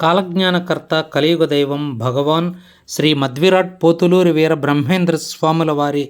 కాలజ్ఞానకర్త కలియుగ దైవం భగవాన్ శ్రీ మధ్విరాట్ పోతులూరి వీర బ్రహ్మేంద్ర స్వాముల వారి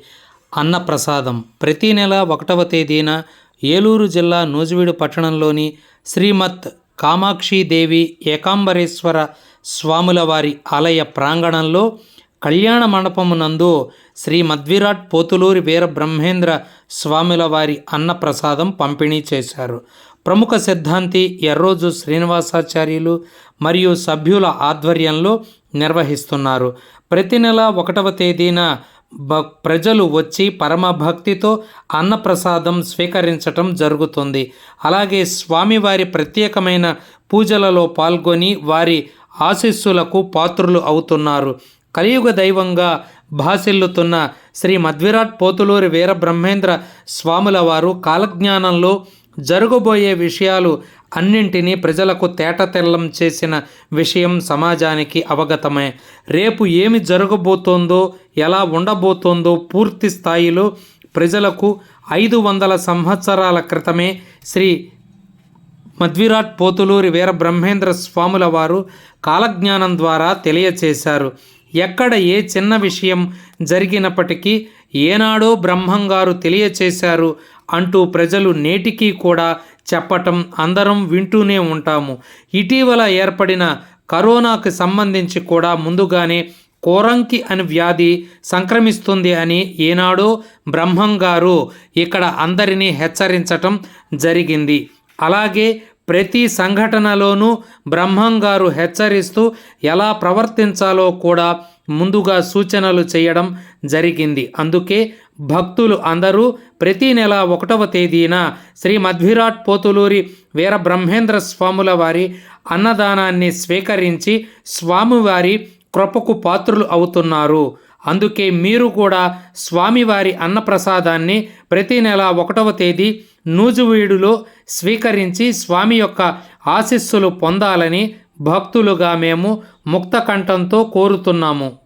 అన్నప్రసాదం. ప్రతి నెల ఒకటవ తేదీన ఏలూరు జిల్లా నూజివీడు పట్టణంలోని శ్రీమత్ కామాక్షీదేవి ఏకాంబరేశ్వర స్వాముల వారి ఆలయ ప్రాంగణంలో కళ్యాణ మండపమునందు శ్రీ మధ్విరాట్ పోతులూరి వీర బ్రహ్మేంద్ర స్వాముల వారి అన్నప్రసాదం పంపిణీ చేశారు. ప్రముఖ సిద్ధాంతి ఎర్రోజు శ్రీనివాసాచార్యులు మరియు సభ్యుల ఆధ్వర్యంలో నిర్వహిస్తున్నారు. ప్రతి నెల ఒకటవ తేదీన భ ప్రజలు వచ్చి పరమ భక్తితో అన్నప్రసాదం స్వీకరించటం జరుగుతుంది. అలాగే స్వామివారి ప్రత్యేకమైన పూజలలో పాల్గొని వారి ఆశీస్సులకు పాత్రులు అవుతున్నారు. కలియుగ దైవంగా భాసిల్లుతున్న శ్రీ మధ్విరాట్ పోతులూరి వీర బ్రహ్మేంద్ర స్వాముల వారు కాలజ్ఞానంలో జరగబోయే విషయాలు అన్నింటినీ ప్రజలకు తేటతెల్లం చేసిన విషయం సమాజానికి అవగతమే. రేపు ఏమి జరగబోతోందో ఎలా ఉండబోతోందో పూర్తి స్థాయిలో ప్రజలకు ఐదు వందల సంవత్సరాల క్రితమే శ్రీ మధ్విరాట్ పోతులూరి వీర బ్రహ్మేంద్ర స్వాముల వారు కాలజ్ఞానం ద్వారా తెలియచేశారు. ఎక్కడ ఏ చిన్న విషయం జరిగినప్పటికీ ఏనాడో బ్రహ్మంగారు తెలియచేశారు అంటూ ప్రజలు నేటికీ కూడా చెప్పటం అందరం వింటూనే ఉంటాము. ఇటీవల ఏర్పడిన కరోనాకు సంబంధించి కూడా ముందుగానే కోరంకి అని వ్యాధి సంక్రమిస్తుంది అని ఏనాడో బ్రహ్మంగారు ఇక్కడ అందరినీ హెచ్చరించటం జరిగింది. అలాగే ప్రతి సంఘటనలోనూ బ్రహ్మంగారు హెచ్చరిస్తూ ఎలా ప్రవర్తించాలో కూడా ముందుగా సూచనలు చేయడం జరిగింది. అందుకే భక్తులు అందరూ ప్రతి నెల ఒకటవ తేదీన శ్రీ మధ్విరాట్ పోతులూరి వీర బ్రహ్మేంద్ర స్వాముల వారి అన్నదానాన్ని స్వీకరించి స్వామివారి కృపకు పాత్రులు అవుతున్నారు. అందుకే మీరు కూడా స్వామివారి అన్నప్రసాదాన్ని ప్రతి నెల ఒకటవ తేదీ నూజువీడులో స్వీకరించి స్వామి యొక్క ఆశీస్సులు పొందాలని భక్తులుగా మేము ముక్తకంఠంతో కోరుతున్నాము.